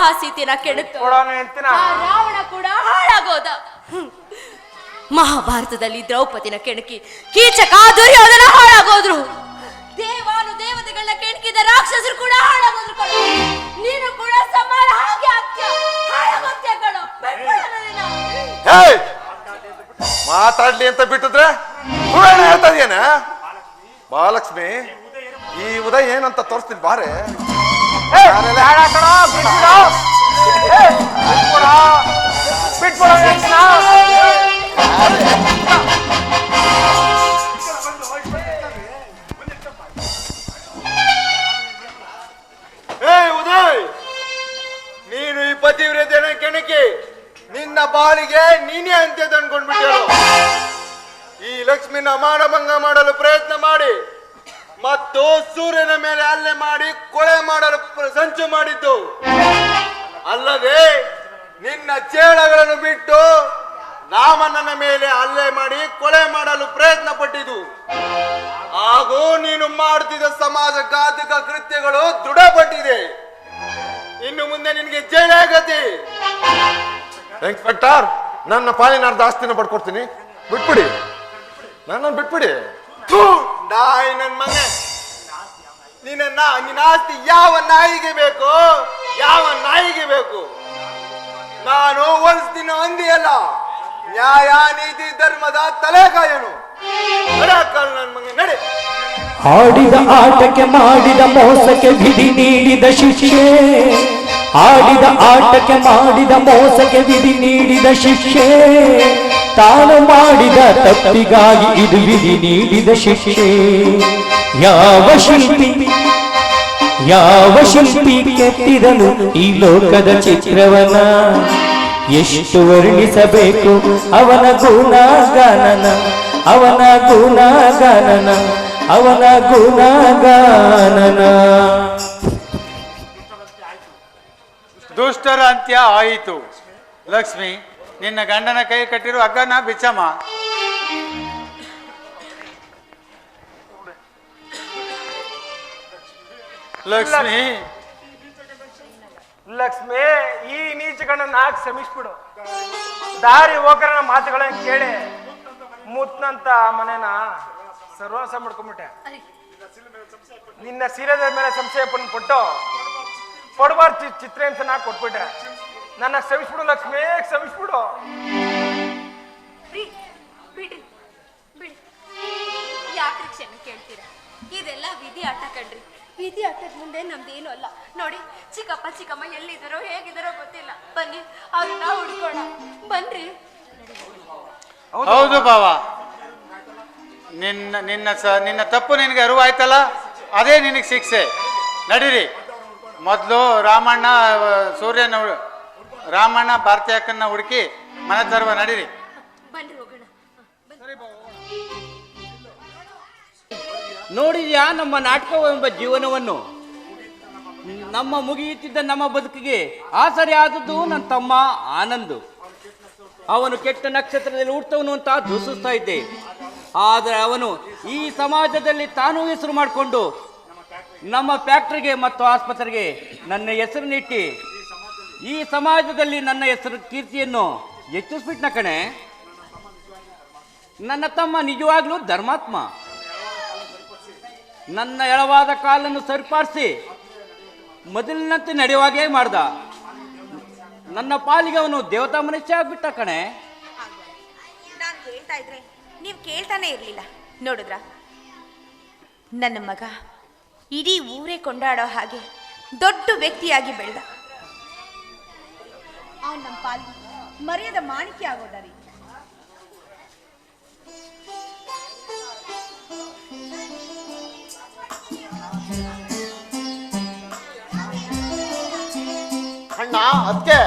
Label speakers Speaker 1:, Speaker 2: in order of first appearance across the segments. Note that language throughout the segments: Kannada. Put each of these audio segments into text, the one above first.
Speaker 1: ಮಹಾಸೀತೆನ
Speaker 2: ಸೀತಿನ
Speaker 1: ಆ ರಾವಣ ಕೂಡ ಹಾಳಾಗೋದ. ಮಹಾಭಾರತದಲ್ಲಿ ದ್ರೌಪದಿನ ಕೆಣಕಿ ಕೀಚಕ ದುರ್ಯೋಧನ ಹಾಳಾಗೋದ್ರು. ದೇವಾನು ದೇವತೆಗಳನ್ನ ಕೆಣಕಿದ ರಾಕ್ಷಸರು ಕೂಡ ಹಾಳಾಗೋದ್ರು ಕಣೋ. ನೀನು ಕೂಡ ಸಮಾನ ಹಾಗೆ ಆಗ್ತೀಯ. ಕಣೋ.
Speaker 3: ಮಾತಾಡ್ಲಿ ಅಂತ ಬಿಟ್ಟಿದ್ರೆ ಸುಳ್ಳು ಹೇಳ್ತಾ ಇದೀಯನ? ಮಹಾಲಕ್ಷ್ಮಿ ಈ ಉದಯ ಏನಂತ ತೋರಿಸ್ತೀನಿ ಬಾರೆ.
Speaker 4: ಉದಯ್! ನೀನು ಈ ಪತಿವ್ರತೆನ ಕೆಣಕಿ ನಿನ್ನ ಬಾಳಿಗೆ ನೀನೇ ಅಂತ್ಯದ ಅನ್ಕೊಂಡ್ಬಿಟ್ಟು ಈ ಲಕ್ಷ್ಮಿನ ಮಾನಭಂಗ ಮಾಡಲು ಪ್ರಯತ್ನ ಮಾಡಿ. ಮತ್ತು ಸೂರ್ಯನ ಮೇಲೆ ಹಲ್ಲೆ ಮಾಡಿ, ಕೊಳೆ ಮಾಡಲು ಸಂಚು ಮಾಡಿದ್ದು. ಅಲ್ಲದೆ ನಿನ್ನ ಚೇಳಗಳನ್ನು ಬಿಟ್ಟು ರಾಮಣ್ಣನ ಮೇಲೆ ಹಲ್ಲೆ ಮಾಡಿ, ಕೊಳೆ ಮಾಡಲು ಪ್ರಯತ್ನ ಪಟ್ಟಿದ್ದು. ಹಾಗೂ ನೀನು ಮಾಡುತ್ತಿದ್ದ ಸಮಾಜ ಘಾತಕ ಕೃತ್ಯಗಳು ದೃಢಪಟ್ಟಿದೆ. ಇನ್ನು ಮುಂದೆ ನಿನಗೆ ಜೈಲ ಆಗತಿ
Speaker 3: ಇನ್ಸ್ಪೆಕ್ಟರ್ ನನ್ನ ಪಾಲಿನ ಅರ್ಧ ಆಸ್ತಿನ ಪಡ್ಕೊಡ್ತೀನಿ. ಬಿಟ್ಬಿಡಿ. ನನ್ನನ್ನು ಬಿಟ್ಬಿಡಿ.
Speaker 4: ನಾಯಿ ನನ್ನ ಮನೆ. ನಿನ್ನ ನಿನ್ನ ಆಸ್ತಿ ಯಾವ ನಾಯಿಗೆ ಬೇಕು? ಯಾವ ನಾಯಿಗೆ ಬೇಕು? ನಾನು ಒಲಿಸ್ತೀನಿ ಅಂದಿಯಲ್ಲ ನ್ಯಾಯ ನೀತಿ ಧರ್ಮದ ತಲೆಕಾಯನು. ನಡೆ
Speaker 5: ಆಡಿದ ಆಟಕ್ಕೆ ಮಾಡಿದ ಮೋಸಕ್ಕೆ ವಿಧಿ ನೀಡಿದ ಶಿಕ್ಷೆ ಆಡಿದ ಆಟಕ್ಕೆ ಮಾಡಿದ ಮೋಸಕ್ಕೆ ವಿಧಿ ನೀಡಿದ ಶಿಕ್ಷೆ ತಾನು ಮಾಡಿದ ತಪ್ಪಿಗಾಗಿ ಇದು ವಿಧಿ ನೀಡಿದ ಶಿಕ್ಷೆ. ಯಾವ ಶಿಲ್ಪಿ ಯಾವ ಶಿಲ್ಪಿ ಕೆತ್ತಿದನು ಈ ಲೋಕದ ಚಿತ್ರವನ ಎಷ್ಟು ವರ್ಣಿಸಬೇಕು ಅವನ ಗುಣಗಾನನ ಅವನ ಗುಣಗಾನನ ಅವನ ಗುಣಗಾನನ?
Speaker 6: ದುಷ್ಟರ ಅಂತ್ಯ ಆಯಿತು ಲಕ್ಷ್ಮಿ. ನಿನ್ನ ಗಂಡನ ಕೈ ಕಟ್ಟಿರೋ ಅಗ್ಗನ ಬಿಚ್ಚಮ್ಮ. ಲಕ್ಷ್ಮಿ.
Speaker 2: ಲಕ್ಷ್ಮಿ, ಈ ನೀಚಗಳನ್ನ ನಾಕ್ ಶ್ರಮಿಸ್ಬಿಡು ದಾರಿ ಹೋಗರ ಮಾತುಗಳನ್ನ ಕೇಳಿ. ಮುತ್ನಂತ ಮನೆನ ಸರ್ವಾಸ ಮಾಡ್ಕೊಂಬಿಟ್ಟೆ. ನಿನ್ನ ಸೀರೆದ ಮೇಲೆ ಸಂಶಯ ಕೊಟ್ಟು ಕೊಡಬಾರ್ದು ಚಿತ್ರಹಿಂಸನ ಕೊಟ್ಬಿಟ್ಟೆ. ನನ್ನ ಕ್ಷಮಿಸ್ಬಿಡು ಲಕ್ಷ್ಮೇ ಕ್ಷಮಿಸ್ಬಿಡು.
Speaker 1: ಬಿಡಿ ಬಿಡಿ ಬಿಡಿ. ಯಾಕ್ರಿ ಕ್ಷಮೆ ಕೇಳ್ತೀರಾ? ಇದೆಲ್ಲ ವಿಧಿ ಆಟ ಕಣ್ರಿ. ವಿಧಿ ಆಟದ ಮುಂದೆ ನಮ್ದೇನು ಅಲ್ಲ. ನೋಡಿ ಚಿಕ್ಕಪ್ಪ ಚಿಕ್ಕಮ್ಮ ಎಲ್ಲಿದ್ದಾರೋ ಹೇಗಿದ್ದಾರೋ ಗೊತ್ತಿಲ್ಲ. ಬನ್ನಿ ಅವ್ರನ್ನ ಹುಡ್ಕೋಣ. ಬನ್ರಿ.
Speaker 6: ಹೌದು ಬಾವ. ನಿನ್ನ ನಿನ್ನ ಸ ನಿನ್ನ ತಪ್ಪು ನಿನಗೆ ಅರಿವಾಯ್ತಲ್ಲ? ಅದೇ ನಿನಗೆ ಶಿಕ್ಷೆ. ನಡೀರಿ. ಮೊದಲು ರಾಮಣ್ಣ ಸೂರ್ಯನ ರಾಮಣ್ಣ ಭಾರತೀಯ ಅಕ್ಕನ್ನ ಹುಡುಕಿ ಮನೆ ತರುವ ನಡೀರಿ.
Speaker 7: ನೋಡಿದ್ಯಾ ನಮ್ಮ ನಾಟಕವೆಂಬ ಜೀವನವನ್ನು? ನಮ್ಮ ಮುಗಿಯುತ್ತಿದ್ದ ನಮ್ಮ ಬದುಕಿಗೆ ಆಸರೆ ಆದದ್ದು ನನ್ನ ತಮ್ಮ ಆನಂದ್. ಅವನು ಕೆಟ್ಟ ನಕ್ಷತ್ರದಲ್ಲಿ ಹುಡ್ತವನು ಅಂತ ದೂಷಿಸ್ತಾ ಇದ್ದೆ. ಆದರೆ ಅವನು ಈ ಸಮಾಜದಲ್ಲಿ ತಾನೂ ಹೆಸರು ಮಾಡಿಕೊಂಡು ನಮ್ಮ ಫ್ಯಾಕ್ಟ್ರಿಗೆ ಮತ್ತು ಆಸ್ಪತ್ರೆಗೆ ನನ್ನ ಹೆಸರನ್ನಿಟ್ಟು ಈ ಸಮಾಜದಲ್ಲಿ ನನ್ನ ಹೆಸರು ಕೀರ್ತಿಯನ್ನು ಹೆಚ್ಚಿಸ್ಬಿಟ್ನ ಕಣೆ. ನನ್ನ ತಮ್ಮ ನಿಜವಾಗ್ಲೂ ಧರ್ಮಾತ್ಮ. ನನ್ನ ಎಳವಾದ ಕಾಲನ್ನು ಸರಿಪಡಿಸಿ ಮೊದಲಿನಂತೆ ನಡೆಯುವಾಗೇ ಮಾಡ್ದ. ನನ್ನ ಪಾಲಿಗೆ ಅವನು ದೇವತಾ ಮನುಷ್ಯ ಆಗ್ಬಿಟ್ಟ ಕಣೆ.
Speaker 8: ನಾನು ನೀವು ಕೇಳ್ತಾನೆ ಇರಲಿಲ್ಲ. ನೋಡಿದ್ರ? ನನ್ನ ಮಗ ಇಡೀ ಊರೇ ಕೊಂಡಾಡೋ ಹಾಗೆ ದೊಡ್ಡ ವ್ಯಕ್ತಿಯಾಗಿ ಬೆಳೆದ. ಅವನು ನಮ್ಮ ಪಾಲಿಗೆ ಮರ್ಯಾದ ಮಾಣಿಕೆ ಆಗೋದ ರೀ.
Speaker 9: ಅಣ್ಣ ಅದಕ್ಕೆ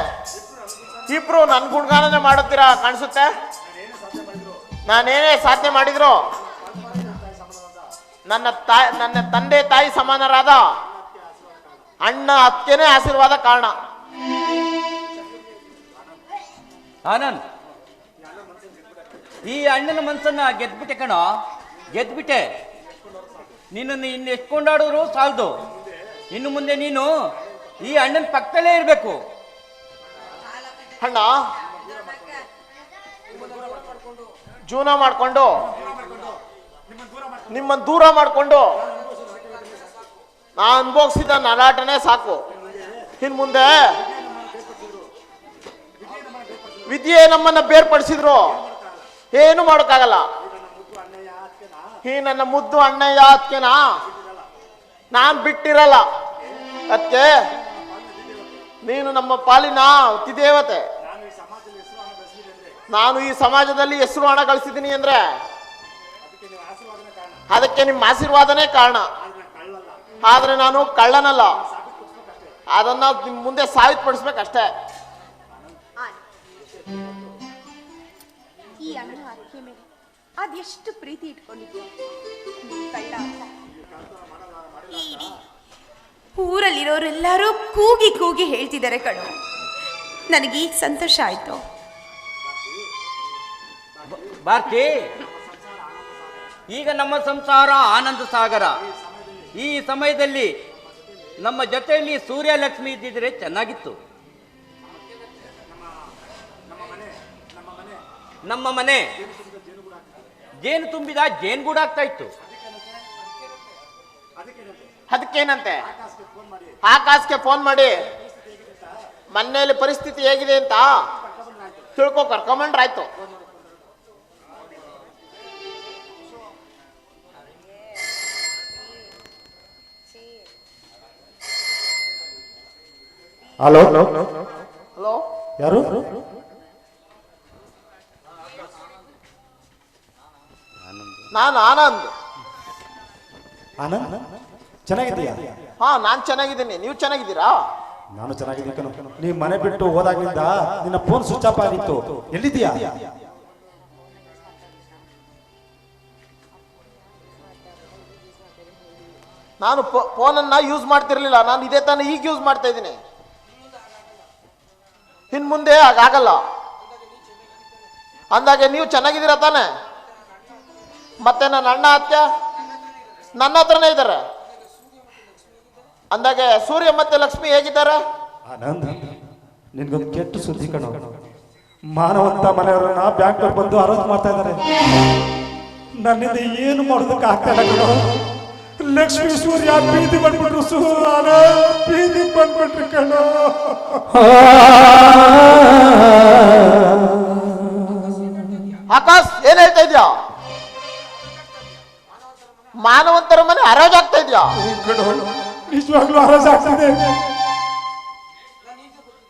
Speaker 9: ಇಬ್ರು ನನ್ ಗುಣಗಾನನೆ ಮಾಡುತ್ತೀರಾ ಕಾಣಿಸುತ್ತೆ? ನಾನೇನೇ ಸಾಧನೆ ಮಾಡಿದ್ರು? ನನ್ನ ತಾಯಿ, ನನ್ನ ತಂದೆ ತಾಯಿ ಸಮಾನರಾದ ಅಣ್ಣ ಅತ್ತೆನೇ ಆಶೀರ್ವಾದ ಕಾರಣ.
Speaker 7: ಆನಂದ್. ಈ ಅಣ್ಣನ ಮನಸ್ಸನ್ನ ಗೆದ್ಬಿಟ್ಟೆ ಕಣೋ. ಗೆದ್ಬಿಟ್ಟೆ. ನಿನ್ನನ್ನು ಇನ್ನು ಎಷ್ಟು ಸಾಲದು. ಇನ್ನು ಮುಂದೆ ನೀನು ಈ ಅಣ್ಣನ ಪಕ್ಕದಲ್ಲೇ ಇರಬೇಕು.
Speaker 9: ಅಣ್ಣ, ಜೀವನ ಮಾಡಿಕೊಂಡು, ನಿಮ್ಮನ್ನು ದೂರ ಮಾಡಿಕೊಂಡು, ನಾ ಅನುಭವಿಸಿದ ನರಾಟನೇ ಸಾಕು. ಇನ್ ಮುಂದೆ ವಿದ್ಯೆ ನಮ್ಮನ್ನ ಬೇರ್ಪಡಿಸಿದ್ರು. ಏನು ಮಾಡೋಕ್ಕಾಗಲ್ಲ. ಈ ನನ್ನ ಮುದ್ದು ಅಣ್ಣಯ್ಯ ಅದಕ್ಕೆನಾ ನಾನು ಬಿಟ್ಟಿರಲ್ಲ. ಅದಕ್ಕೆ ನೀನು ನಮ್ಮ ಪಾಲಿನ ಅತಿದೇವತೆ. ನಾನು ಈ ಸಮಾಜದಲ್ಲಿ ಹೆಸರು ಹಣ ಗಳಿಸಿದ್ದೀನಿ ಅಂದ್ರೆ, ಅದಕ್ಕೆ ನಿಮ್ಮ ಆಶೀರ್ವಾದನೇ ಕಾರಣ. ಆದ್ರೆ ನಾನು ಕಳ್ಳನಲ್ಲ. ಅದನ್ನ ಮುಂದೆ ಸಾಬೀತುಪಡಿಸ್ಬೇಕಷ್ಟೇ.
Speaker 8: ಈ ಅಣ್ಣ ಅಕ್ಕಿ ಮೇಲೆ ಅದೆಷ್ಟು ಪ್ರೀತಿ ಇಟ್ಕೊಂಡಿದ್ಯಾ. ಕಳ್ಳ ಊರಲ್ಲಿರೋರೆಲ್ಲರೂ ಕೂಗಿ ಕೂಗಿ ಹೇಳ್ತಿದ್ದಾರೆ ನನಗೆ ನನಗೀಗ ಸಂತೋಷ ಆಯ್ತು.
Speaker 7: ಭಾರತಿ ಈಗ ನಮ್ಮ ಸಂಸಾರ ಆನಂದ ಸಾಗರ. ಈ ಸಮಯದಲ್ಲಿ ನಮ್ಮ ಜೊತೆಯಲ್ಲಿ ಸೂರ್ಯಲಕ್ಷ್ಮಿ ಇದ್ದಿದ್ರೆ ಚೆನ್ನಾಗಿತ್ತು. ನಮ್ಮ ಮನೆ. ಜೇನು ತುಂಬಿದ ಜೇನುಗೂಡಾಗ್ತಾ ಇತ್ತು.
Speaker 9: ಅದಕ್ಕೇನಂತೆ? ಆಕಾಶಕ್ಕೆ ಫೋನ್ ಮಾಡಿ. ಮನೆಯಲ್ಲಿ ಪರಿಸ್ಥಿತಿ ಹೇಗಿದೆ ಅಂತ ತಿಳ್ಕೊ ಕರ್ಕೊಂಬಂಡ್ರಾಯ್ತು
Speaker 5: ಹಲೋ?
Speaker 9: ಹಲೋ?
Speaker 5: ಯಾರು?
Speaker 9: ನಾನು ಆನಂದ್.
Speaker 5: ಆನಂದ್? ಚೆನ್ನಾಗಿದ್ದೀಯಾ?
Speaker 9: ಹಾ ನಾನ್ ಚೆನ್ನಾಗಿದ್ದೀನಿ. ನೀವು ಚೆನ್ನಾಗಿದ್ದೀರಾ?
Speaker 5: ನಾನು ಚೆನ್ನಾಗಿದ್ದೀನಿ ನೀವು ನೀ ಮನೆ ಬಿಟ್ಟು ಹೋದಾಗ್ಲಿಂದ ನಿನ್ನ ಫೋನ್ ಸ್ವಿಚ್ ಆಫ್ ಆಗಿತ್ತು. ಎಲ್ಲಿದ್ದೀಯಾ?
Speaker 9: ನಾನು ಫೋನನ್ನ ಯೂಸ್ ಮಾಡ್ತಿರ್ಲಿಲ್ಲ. ನಾನು ಇದೇ ತಾನೇ ಈಗ ಯೂಸ್ ಮಾಡ್ತಾ ಇದ್ದೀನಿ. ಇನ್ ಮುಂದೆ ಹಾಗಾಗಲ್ಲ. ಅಂದಾಗೆ ನೀವು ಚೆನ್ನಾಗಿದ್ದೀರಾ ತಾನೆ? ಮತ್ತೆ ನನ್ನ ಅಣ್ಣ ಅತ್ಯ ನನ್ನ ಹತ್ರನೇ ಇದ್ದಾರೆ. ಅಂದಾಗ ಸೂರ್ಯ ಮತ್ತೆ ಲಕ್ಷ್ಮಿ ಹೇಗಿದ್ದಾರೆ?
Speaker 5: ಆನಂದ್ ನಿನ್ಗೊಂದು ಕೆಟ್ಟ ಸುದ್ದಿ ಕಣ. ಮಾನವಂತ ಮನೆಯವರನ್ನ ಬ್ಯಾಂಕ್ ಬಂದು ಆರೋಪ ಮಾಡ್ತಾ ಇದ್ದಾರೆ. ನನ್ನಿಂದ ಏನು ಮಾಡೋದಕ್ಕೆ ಆಗ್ತಾ ಇಲ್ಲ ಕಣೋ. ಲಕ್ಷ್ಮಿ ಸೂರ್ಯ ಬೀದಿ ಬಂದ್ಬಿಟ್ರು ಸೂರ್ಯ ಬೀದಿ ಬಂದ್ಬಿಟ್ರು ಕಣೋ. ಕಣೋ ನಿಜವಾಗ್ಲೂ ಆಗ್ತಿದೆ.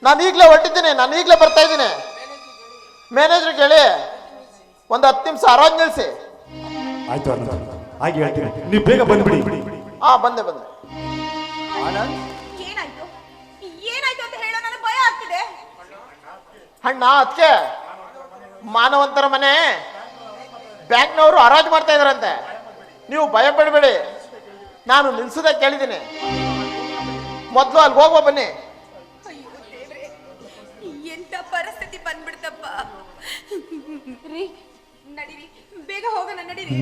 Speaker 9: ನಾನು ಈಗಲೇ ಹೊರಟಿದ್ದೀನಿ ನಾನು ಈಗಲೇ ಬರ್ತಾ ಇದ್ದೀನಿ. ಮ್ಯಾನೇಜರ್ ಕೇಳಿ ಒಂದು ಹತ್ತು ನಿಮಿಷ ಆರಾಮ್ ನಿಲ್ಸಿ.
Speaker 5: ಆಯ್ತು ಆನಂದ್ ಹಾಗೆ ಹೇಳ್ತೀನಿ. ನೀವು ಬೇಗ ಬಂದ್ಬಿಡಿ.
Speaker 9: ಹಾ ಬಂದೆ ಬಂದೆ.
Speaker 7: ಆನಂದ್?
Speaker 8: ಏನಾಯ್ತು? ಏನಾಯ್ತು ಅಂತ ಹೇಳೋ ನನಗೆ ಭಯ ಆಗ್ತಿದೆ.
Speaker 9: ಅಣ್ಣ ಅದಕ್ಕೆ ಮಾನವಂತರ ಮನೆ. ಬ್ಯಾಂಕ್ನವರು ಹರಾಜು ಮಾಡ್ತಾ ಇದಾರಂತೆ. ನೀವು ಭಯ ಪಡಬೇಡಿ ನಾನು ನಿಲ್ಸದ ಕೇಳಿದ್ದೀನಿ. ಮೊದಲು ಅಲ್ಲಿ ಹೋಗುವ ಬನ್ನಿ.
Speaker 8: ಅಯ್ಯೋ ದೇವ್ರೆ ಎಂತ ಪರಿಸ್ಥಿತಿ ಬಂದ್ಬಿಡ್ತಪ್ಪ? ರೀ ನಡೀರಿ. ಬೇಗ ಹೋಗೋಣ ನಡೀರಿ.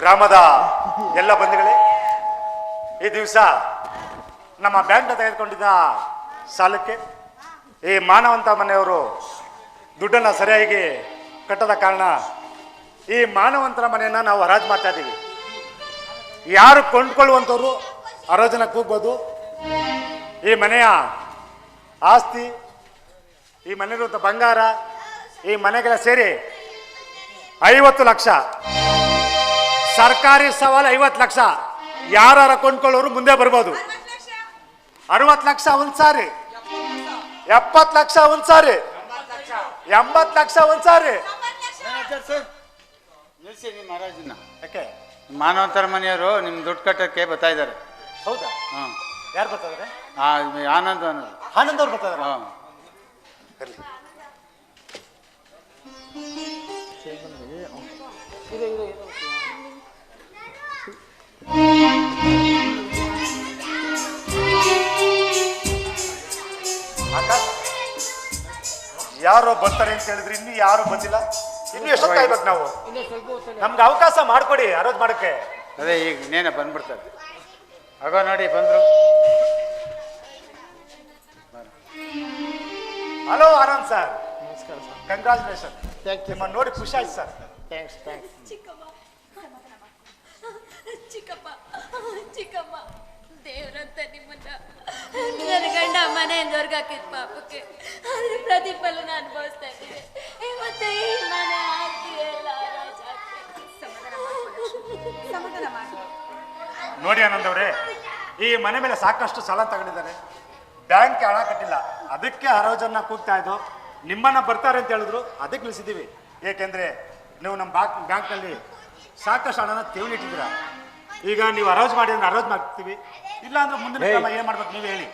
Speaker 10: ಗ್ರಾಮದ ಎಲ್ಲ ಬಂಧುಗಳೇ ಈ ದಿವಸ ನಮ್ಮ ಬ್ಯಾಂಕ್ ತೆಗೆದುಕೊಂಡಿದ್ದ ಸಾಲಕ್ಕೆ ಈ ಮಾನವಂತ ಮನೆಯವರು ದುಡ್ಡನ್ನು ಸರಿಯಾಗಿ ಕಟ್ಟದ ಕಾರಣ ಈ ಮಾನವಂತರ ಮನೆಯನ್ನು ನಾವು ಹರಾಜು ಮಾಡ್ತಾ ಇದ್ದೀವಿ ಯಾರು ಕೊಂಡ್ಕೊಳ್ಳುವಂಥವ್ರು ಹರಾಜನ ಕೂಗ್ಬೋದು. ಈ ಮನೆಯ ಆಸ್ತಿ, ಈ ಮನೆಗಿರುವಂಥ ಬಂಗಾರ, ಈ ಮನೆಗಳ ಸೇರಿ ಐವತ್ತು ಲಕ್ಷ. ಸರ್ಕಾರಿ ಸವಾಲು ಐವತ್ತು ಲಕ್ಷ. ಯಾರು ಕೊಂಡ್ಕೊಳ್ಳೋರು ಮುಂದೆ ಬರ್ಬೋದು. ಅರವತ್ತು ಲಕ್ಷ ಒಂದು ಸಾರಿ ಎಪ್ಪತ್ತು ಲಕ್ಷ ಒಂದು ಸಾರಿ ಎಂಬತ್ತು ಲಕ್ಷ ಒಂದು ಸಾರಿ
Speaker 6: ನಿಲ್ಸಿ ನಿಮ್ಮ ಮಹಾರಾಜನ್ನ
Speaker 10: ಯಾಕೆ?
Speaker 6: ಮಾನವಂತರ ಮನೆಯವರು ನಿಮ್ಮ ದುಡ್ಡು ಕಟ್ಟಕ್ಕೆ ಬರ್ತಾ ಇದ್ದಾರೆ.
Speaker 10: ಹೌದಾ?
Speaker 6: ಹಾಂ.
Speaker 10: ಯಾರು ಬರ್ತಾರೆ
Speaker 6: ಆನಂದ್ ಅನ್ನೋದು
Speaker 10: ಆನಂದ್ ಅವ್ರು ಬರ್ತಾರೆ
Speaker 6: ಹಾಂ.
Speaker 10: ಆಕಾಶ್ ಯಾರೋ ಬರ್ತಾರೆ ಅಂತ ಹೇಳಿದ್ರೆ ಇನ್ನು ಯಾರು ಬಂದಿಲ್ಲ? ಇನ್ನು ಎಷ್ಟೊತ್ತು ಕಾಯ್ಬೇಕು ನಾವು? ನಮ್ಗೆ ಅವಕಾಶ ಮಾಡ್ಕೊಡಿ ಅರೋದ್ ಮಾಡಕ್ಕೆ.
Speaker 6: ಅದೇ ಈಗ ನೇನೆ ಬಂದ್ಬಿಡ್ತಾರೆ ಆಗೋ ನೋಡಿ ಬಂದ್ರು.
Speaker 10: Hello Anand sir?
Speaker 9: ನಮಸ್ಕಾರ ಸರ್
Speaker 10: ಕಂಗ್ರಾಚುಲೇಷನ್
Speaker 9: ಥ್ಯಾಂಕ್ ಯು
Speaker 10: ನಿಮ್ಮನ್ನು ನೋಡಿ ಖುಷಿ ಆಯ್ತು ಸರ್.
Speaker 9: ಥ್ಯಾಂಕ್ಸ್ ಥ್ಯಾಂಕ್ಸ್
Speaker 1: ಚಿಕ್ಕಮ್ಮ ಚಿಕ್ಕಪ್ಪ ಚಿಕ್ಕಮ್ಮ ದೇವ್ರಂತ ನಿಮ್ಮನ್ನ. ನನ್ನ ಗಂಡ ಮನೆಯಿಂದ ಹೊರ್ಗಾಕಿದ ಪಾಪಕ್ಕೆ. ಅದ್ರ ಪ್ರತಿಫಲನ ಅನುಭವಿಸ್ತಾ ಇದ್ದೀವಿ. ಮತ್ತೆ ಈ
Speaker 8: ಸಮಾಧಾನ ಮಾಡಿ.
Speaker 10: ನೋಡಿ ಆನಂದ್ ಅವರೇ ಈ ಮನೆ ಮೇಲೆ ಸಾಕಷ್ಟು ಸಾಲ ತಗೊಂಡಿದ್ದಾರೆ. ಬ್ಯಾಂಕ್ ಹಣ ಕಟ್ಟಿಲ್ಲ. ಅದಕ್ಕೆ ಹರಾಜನ್ನ ಕೂಗ್ತಾ ಇದ್ದು ನಿಮ್ಮನ್ನ ಬರ್ತಾರೆ ಅಂತ ಹೇಳಿದ್ರು ಅದಕ್ಕೆ ನಿಲ್ಸಿದ್ದೀವಿ. ಏಕೆಂದ್ರೆ ನೀವು ನಮ್ಮ ಬ್ಯಾಂಕ್ ಬ್ಯಾಂಕ್ನಲ್ಲಿ ಸಾಕಷ್ಟು ಹಣನ ಠೇವಣಿ ಇಟ್ಟಿದ್ದೀರ. ಈಗ ನೀವು ಅರೋಜ್ ಮಾಡಿ ಅಂದ್ರೆ ಹರಾಜು ಮಾಡ್ತೀವಿ. ಇಲ್ಲ ಅಂದ್ರೆ ಮುಂದಿನ ಕ್ರಮ ಏನ್ ಮಾಡ್ಬೇಕು ನೀವು ಹೇಳಿ.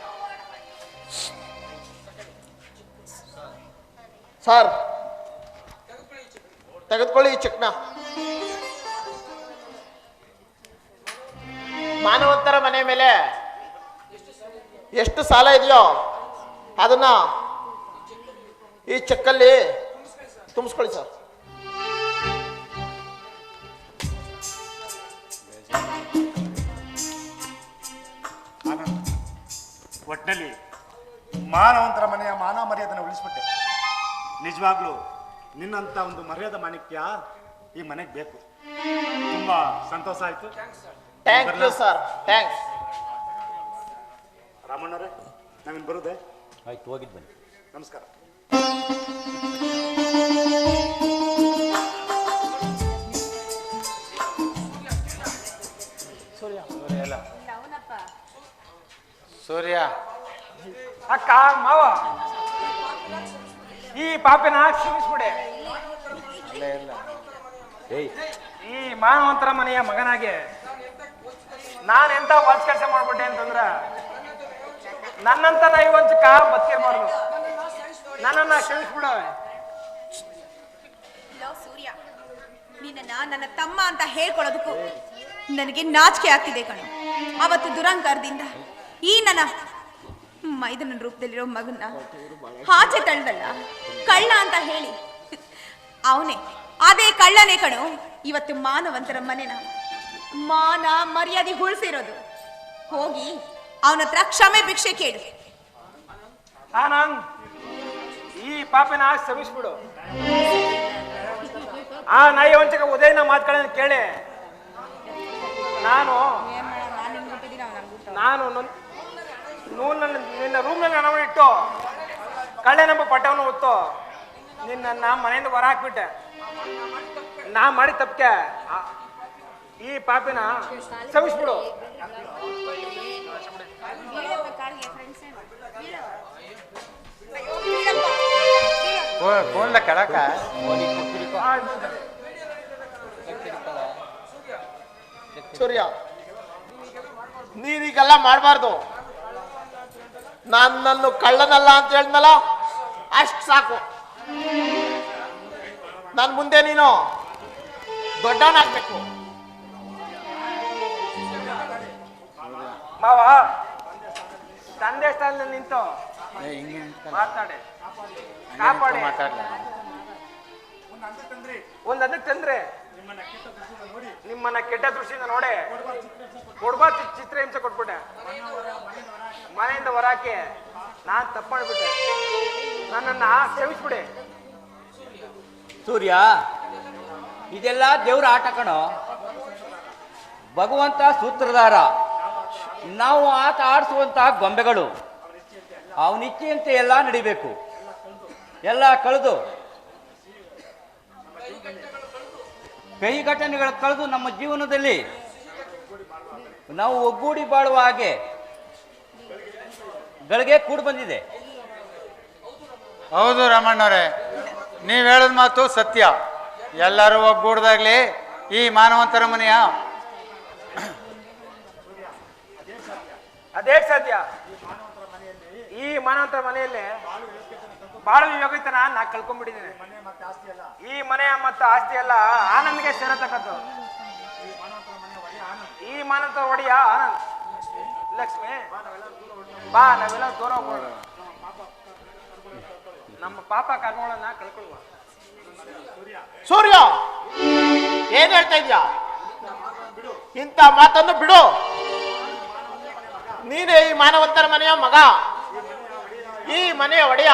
Speaker 9: ಸರ್ ತೆಗೆದುಕೊಳ್ಳಿ ಈ ಚೆಕ್ನ. ಮಾನವಂತರ ಮನೆ ಮೇಲೆ ಎಷ್ಟು ಸಾಲ ಇದೆಯೋ ಅದನ್ನ ಈ ಚೆಕ್ಕಲ್ಲಿ ತುಂಬಿಸ್ಕೊಳ್ಳಿ ಸರ್.
Speaker 10: ಒಟ್ಟಿನಲ್ಲಿ ಮಾನವಂತರ ಮನೆಯ ಮಾನ ಮರ್ಯಾದನ ಉಳಿಸ್ಬಿಟ್ಟೆ. ನಿಜವಾಗ್ಲೂ ನಿನ್ನಂತ ಒಂದು ಮರ್ಯಾದ ಮಾಣಿಕ್ಯ ಈ ಮನೆಗೆ ಬೇಕು. ತುಂಬಾ ಸಂತೋಷ ಆಯ್ತು.
Speaker 9: ಥ್ಯಾಂಕ್ ಯು ಸರ್ ಥ್ಯಾಂಕ್ಸ್
Speaker 10: ರಾಮಣ್ಣರೇ ನಾವಿನ್ ಬರುದೇ?
Speaker 7: ಆಯ್ತು ಹೋಗಿದ್ದು ಬನ್ನಿ.
Speaker 10: ನಮಸ್ಕಾರ.
Speaker 6: ಸೂರ್ಯ.
Speaker 2: ಅಕ್ಕ ಮಾವ. ಈ ಪಾಪಿನ ಕ್ಷಮಿಸ್ಬಿಡೆ.
Speaker 6: ಇಲ್ಲ ಇಲ್ಲ.
Speaker 7: ಏಯ್
Speaker 2: ಈ ಮಾನವಂತರ ಮನೆಯ ಮಗನಾಗೆ ನಾನು ಎಂತ ವಾಚ್ ಕೆಲಸ ಮಾಡ್ಬಿಟ್ಟೆ ಅಂತಂದ್ರ, ನನ್ನಂತ ನಾಯಿ ವಂಚಕ ಬದುಕಿರ್ಬಾರ್ದು. ನನ್ನನ್ನ
Speaker 8: ಕ್ಷಮಿಸ್ಬಿಡ. ಸೂರ್ಯ ನಿನ್ನ ನನ್ನ ತಮ್ಮ ಅಂತ ಹೇಳ್ಕೊಳ್ಳೋದಕ್ಕೂ ನನಗೆ ನಾಚಿಕೆ ಆಗ್ತಿದೆ ಕಣ. ಅವತ್ತು ದುರಂಕಾರದಿಂದ ಈ ನನ್ನ ಮೈದನ ರೂಪದಲ್ಲಿರೋ ಮಗನ್ನ ಆಚೆ ತಳ್ಳದಲ್ಲ ಕಳ್ಳ ಅಂತ ಹೇಳಿ. ಅವನೇ, ಅದೇ ಕಳ್ಳನೇ ಕಣು, ಇವತ್ತು ಮಾನವಂತರ ಮನೆನ. ಮಾನ ಮರ್ಯಾದೆ ಉಳಿಸಿರೋದು. ಹೋಗಿ ಅವನ ಹತ್ರ ಕ್ಷಮೆ ಭಿಕ್ಷೆ ಕೇಳಿ.
Speaker 2: ಆನಂದ್ ಈ ಪಾಪನ ಸಮಿಸ್ಬಿಡು ಆ ನಾಯಿ ವಂಚಕ ಉದಯನ ಮಾತುಗಳನ್ನ ಕೇಳಿ. ನಾನು ನಾನು ನೂ ನನ್ನ, ನಿನ್ನ ರೂಮ್ನಲ್ಲಿ ಹಣವನ್ನು ಇಟ್ಟು, ಕಳ್ಳೆನೆಂಬ ಪಟ್ಟವನ್ನು ಹೊತ್ತು ನಿನ್ನನ್ನ ಮನೆಯಿಂದ ಹೊರ ಹಾಕ್ಬಿಟ್ಟೆ. ನಾ ಮಾಡಿ ತಪ್ಪಕ್ಕೆ ಈ ಪಾಪಿನ ಸವಿಸ್ಬಿಡು
Speaker 6: ಫೋನ್ಲ ಕಡಕ
Speaker 9: ಸೂರ್ಯ, ನೀನೀಗೆಲ್ಲ ಮಾಡಬಾರ್ದು. ನನ್ನನ್ನು ಕಳ್ಳನಲ್ಲ ಅಂತ ಹೇಳಿದ್ನಲ್ಲ, ಅಷ್ಟು ಸಾಕು. ನನ್ನ ಮುಂದೆ ನೀನು ದೊಡ್ಡವನಾಗ್ಬೇಕು.
Speaker 2: ಮಾವ ತಂದೆ ಸ್ಥಾನದಲ್ಲಿ ನಿಂತು. ಮಾತಾಡಿ. ಕಾಪಾಡಿ. ಒಂದ್ ಅದಕ್ಕೆ ತಂದ್ರೆ. ನಿಮ್ಮನ್ನ ಕೆಟ್ಟ ದೃಷ್ಟಿಯಿಂದ ನೋಡಿ. ಕೊಡ್ಬಾರ್ದು ಚಿತ್ರ ಹಿಂಸೆ ಕೊಟ್ಬಿಟ್ಟೆ. ಮನೆಯಿಂದ ಹೊರಾಕಿ ನಾನ್ ತಪ್ಪು ಮಾಡ್ಬಿಟ್ಟೆ ನನ್ನನ್ನ ಕ್ಷಮಿಸ್ಬಿಡಿ.
Speaker 7: ಸೂರ್ಯ ಇದೆಲ್ಲ ದೇವ್ರ ಆಟ ಕಣೋ. ಭಗವಂತ ಸೂತ್ರಧಾರ. ನಾವು ಆಟ ಆಡಿಸುವಂತಹ ಗೊಂಬೆಗಳು. ಅವನಿಚ್ಛೆಯಂತೆ ಎಲ್ಲ ನಡಿಬೇಕು. ಎಲ್ಲ ಕಳೆದು. ಕೈ ಘಟನೆಗಳು ಕಳೆದು ನಮ್ಮ ಜೀವನದಲ್ಲಿ. ನಾವು ಒಗ್ಗೂಡಿ ಬಾಳುವ ಹಾಗೆ. ಗಳಿಗೆ ಕೂಡು ಬಂದಿದೆ.
Speaker 6: ಹೌದು ರಾಮಣ್ಣವ್ರೆ, ನೀವು ಹೇಳಿದ ಮಾತು ಸತ್ಯ. ಎಲ್ಲರೂ ಒಗ್ಗೂಡ್ದಾಗ್ಲಿ ಈ ಮಾನವಂತರ ಮನೆಯ.
Speaker 2: ಅದೇ ಸಾಧ್ಯ ಈ ಮಾನವಂತರ ಮನೆಯಲ್ಲಿ ಬಾಳು ಯೋಗ್ಯತನ ನಾ ಕಳ್ಕೊಂಡ್ಬಿಟ್ಟಿದ್ದೀನಿ ಈ ಮನೆ ಮತ್ತು ಆಸ್ತಿ ಎಲ್ಲ ಆನಂದ್ಗೆ ಸೇರತಕ್ಕದ್ದು ಈ ಮಾನವಂತರ ಒಡೆಯ ಆನಂದ್. ಲಕ್ಷ್ಮಿ, ಬಾ, ನಾವೆಲ್ಲ ದೂರ ಹೋಗೋಣ. ನಮ್ಮ ಪಾಪ ಕರ್ಮಗಳನ್ನ ಕಳ್ಕೊಳ್ಳುವ.
Speaker 9: ಸೂರ್ಯ, ಏನ್ ಹೇಳ್ತಾ ಇದ್ಯಾ? ಇಂಥ ಮಾತನ್ನು ಬಿಡು. ನೀನೇ ಈ ಮಾನವಂತರ ಮನೆಯ ಮಗ. ಈ ಮನೆಯ ಒಡೆಯ.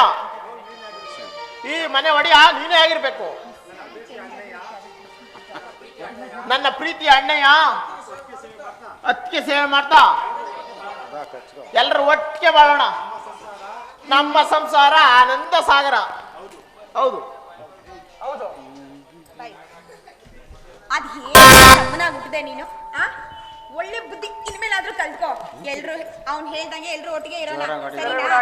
Speaker 9: ಈ ಮನೆ ಒಡೆಯ ನೀನೇ ಆಗಿರ್ಬೇಕು. ನನ್ನ ಪ್ರೀತಿಯ ಅಣ್ಣಯ್ಯ ಅತ್ತಿಗೆ ಸೇವೆ ಮಾಡ್ತಾ. ಎಲ್ಲರೂ ಒಟ್ಟಿಗೆ ಬಾಳೋಣ. ನಮ್ಮ ಸಂಸಾರ ಆನಂದ ಸಾಗರ. ಹೌದು. ಹೌದು.
Speaker 8: ಅದ್ ಹೇಗೆ ನೀನು? ಒಳ್ಳೆ ಬುದ್ಧಿ ಇನ್ಮೇಲಾದ್ರೂ ಕಲ್ತ್ಕೋ. ಎಲ್ರು ಅವ್ನ್ ಹೇಳ್ದಂಗೆ ಎಲ್ರು ಒಟ್ಟಿಗೆ ಇರೋಣ. ಸರಿನಾ?